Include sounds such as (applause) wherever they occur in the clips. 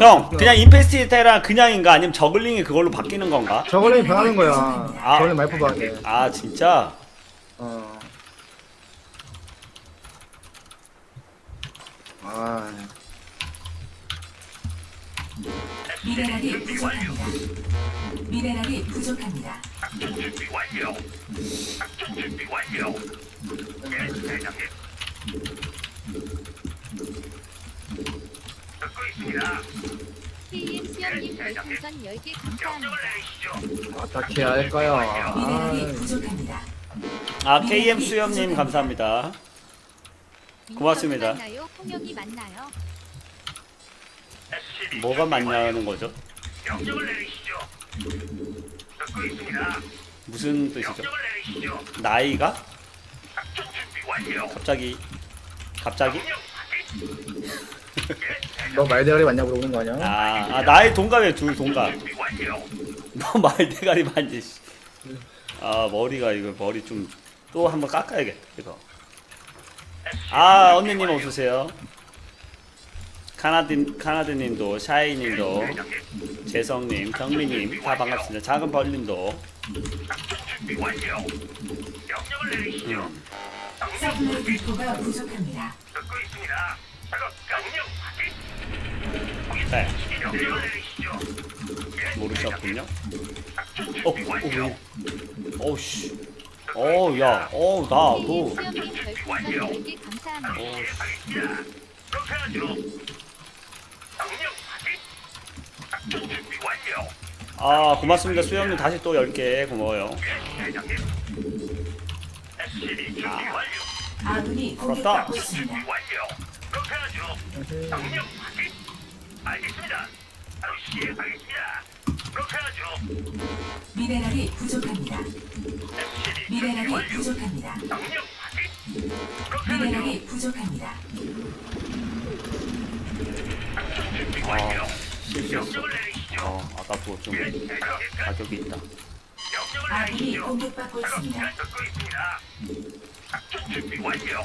형 그냥 인페스티테랑 그냥인가 아니면 저글링이 그걸로 바뀌는 건가? 저걸링 변하는 거야. 아. 저걸링 말뽑아야 돼. 아 진짜? 어. 아, 미네랄이 부족합니다. 미네랄이 부족합니다. 준비 완료. 작전 준비 완료. 예, 대장님. 듣고 있습니다. KM 수염님 별풍선 10개 명령을 감사합니다. 내리시죠. 어떻게 할까요? 미네랄이 아, 부족합니다. 아 KM 수염님 감사합니다. 고맙습니다. 맞나요? 맞나요? 뭐가 맞냐는. 거죠? 명령을 내리시죠. 듣고 있습니다. 무슨 뜻이죠? 명령을 내리시죠. 나이가 작전 준비 완료. 갑자기 갑자기? 명령 너 말대가리 맞냐 물어보는 거 아니야? 아, 아 나이 동갑에 둘 동갑. (laughs) 너 말대가리 만지. 씨. 아 머리가 이거 머리 좀 또 한번 깎아야겠다 이거. 아 언니님 어서오세요. 카나딘 카나드님도 샤이님도 재성님 경미님 다 반갑습니다. 작은 벌님도. 음. 서플라이 디포가 부족합니다. 듣고 있습니다. 작업 명령 확인. 네 모르셨군요. 어, 어. 왜? 어우씨. 어우 야, 어우 나 너. 수염님 별풍선 10개 감사합니다. 어. 아 고맙습니다 수영님 다시 또 10개 고마워요. 명령 확인. 알겠습니다. 바로 시행하겠습니다. 그렇게 하죠. 미네랄이 부족합니다. SCB 준비 미네랄이 완료. 부족합니다. 명령 확인. 그렇게 하죠. 미네랄이 부족합니다. 준비 완료. 실수했어. 명령을 내리시죠. 어 아까 그거 좀 예, 대장님. 가격이 있다. 명령을 아군이 내리시죠. 공격받고 있습니다. 듣고 있습니다. 작전 준비 완료.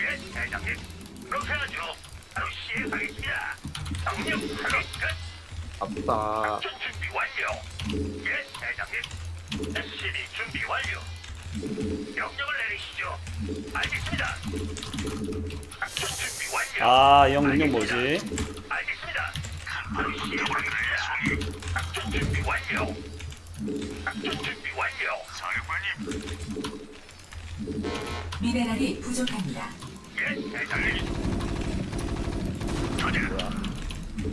예, 대장님. 그렇게 하죠. 바로 시행하겠습니다. 확인 끝. 아프다. 작전 준비 완료. 예, 대장님. SCB 준비 완료. 명령을 내리시죠. 알겠습니다. 작전 준비 완료. 아, 이 형 능력 뭐지? 알겠습니다. 바로 시행하겠습니다. 작전 준비 완료. 작전 준비 완료. 사령관님. 미네랄이 부족합니다. 예, 대장님.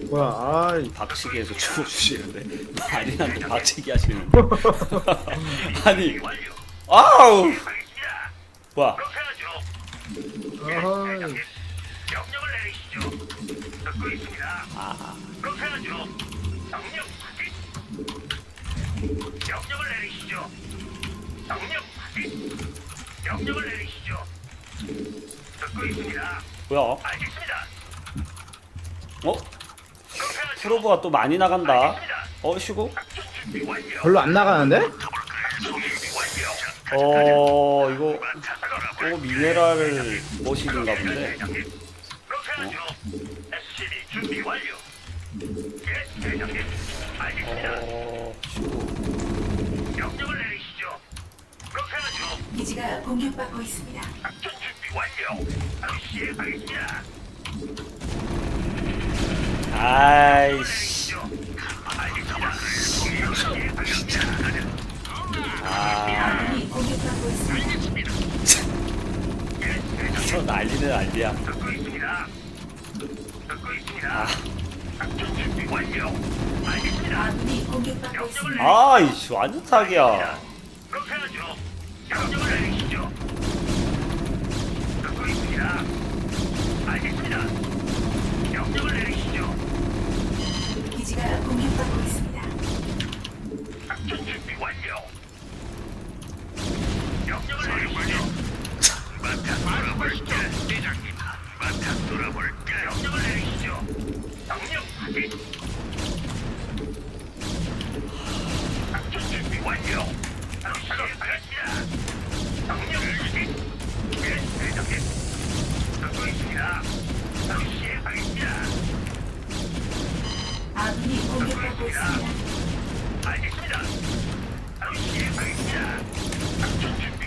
뭐야? 아이, 박치기에서 주워주시는데 마린한테 박치기 하시는. (laughs) 아니, 완료. 아우, 하죠. 아이. 아. 뭐야? 알겠습니다. 어? 프로브가 또 많이 나간다. 어, 쉬고? 별로 안 나가는데? 어, 이거 또 미네랄을 모시는가 본데. 어. 기지가 공격받고 있습니다. 아이씨. 아. 저 난리는 난리야. 아. 아이씨, 완전 사기야.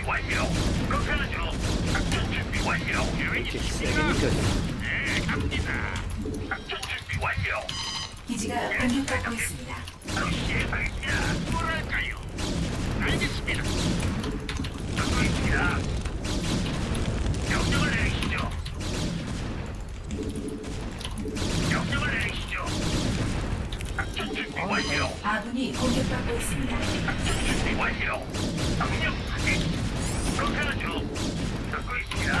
완료. 그렇게 하죠. 작전 준비 완료. 계획 이렇게 세게 있습니까? 느껴져. 네, 갑니다. 작전 준비 완료. 기지가 공격받고 있습니다. 바로 시행하겠습니다. 뭐랄까요? 알겠습니다. 듣고 있습니다. 명령을 내리시죠. 명령을 내리시죠. 작전 준비 완료. 아군이 공격받고 있습니다. 준비 완료. 명령 확인. 그렇게 하죠. 듣고 있습니다.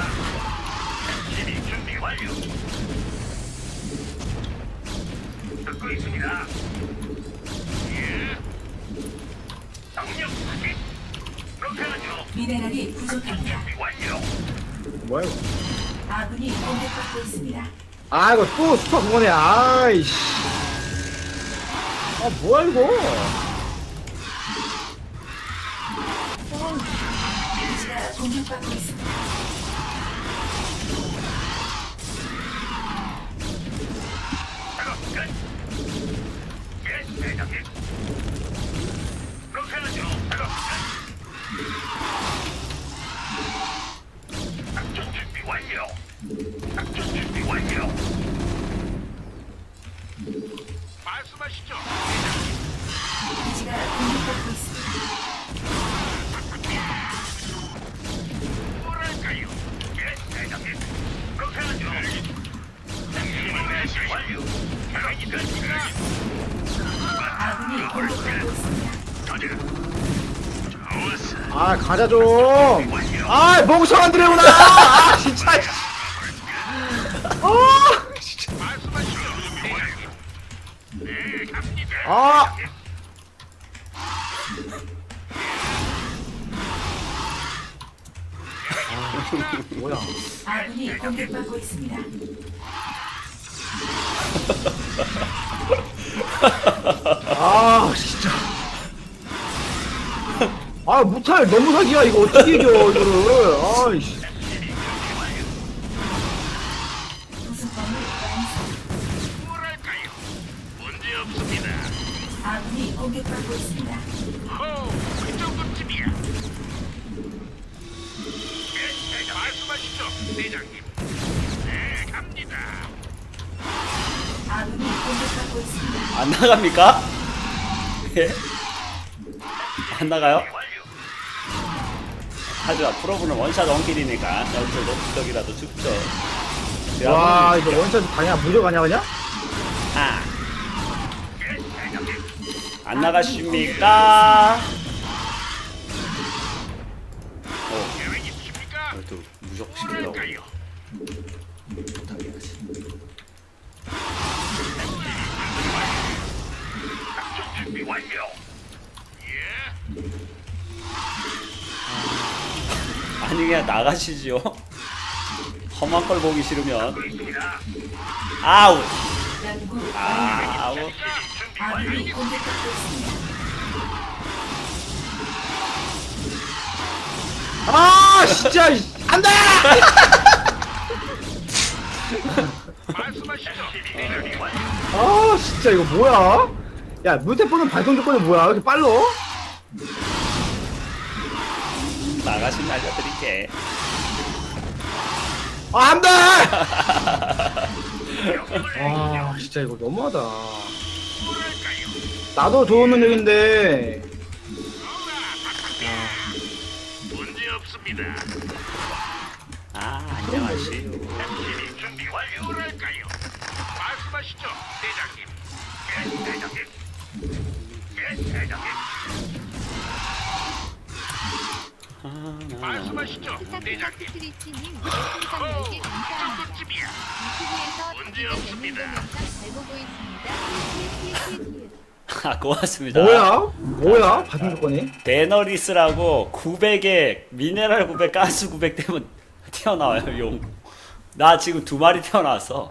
SCV 준비 완료. 듣고 있습니다. 예. 명령 확인. 그렇게 하죠. 미네랄이 부족합니다. 준비 완료. 뭐야 이거? 아군이 공격받고 있습니다. 아 이거 또 스톱 그거네. 아이씨. 아 뭐야 이거? 기 공격받고 있습니다. 좋았어. 아 가자 좀. 아 멍청한 드래곤아. 아 진짜. 아. 네, 갑니다. 아. 뭐야? 아군이 공격받고 있습니다. 아 진짜. 아 무탈 너무 사기야 이거 어떻게 이겨 이거를. 아이씨. 아군이 공격받고 있습니다. 호, 그 정도쯤이야. 예, 대장. 말씀하시죠, 대장님. 네, 갑니다. 아군이 공격받고 있습니다. 안 나갑니까? 예? 안 나가요? 하지만 프로브는 원샷 원킬이니까 어쩔 적이라도 죽죠. 와 이거 원샷 당연 무적 아니야 그냥? 아. 안 나가십니까? 어? 또 무적 시키려고 아니 그냥 나가시지요. 험한 걸 보기 싫으면. 공격받고 있습니다. 아 진짜 안돼. 아 진짜 이거 뭐야? 야 물태포는 발동 조건이 뭐야? 왜 이렇게 빨라? 나가시면 알려드릴게. 아 안 돼. 아 (laughs) 진짜 이거 너무하다. 나도 좋은 능력인데 문제 없습니다. 아 안녕하시오. SCV 준비 완료. 뭐랄까요? 말씀하시죠, 대장님. 말씀하시죠, 대장님. 스타크래프트 스트리치님 별풍선 10개 감사합니다. 정도쯤이야. 유튜브에서 문제 자기가 없습니다. 뵙는 영상 잘 보고 있습니다. 히히히히히. 아 고맙습니다. 뭐야? 뭐야? 발동 조건이? 베너리스라고 900에 미네랄 900, 가스 900 되면 (laughs) 튀어나와요 용. 나 지금 두 마리 태어났어.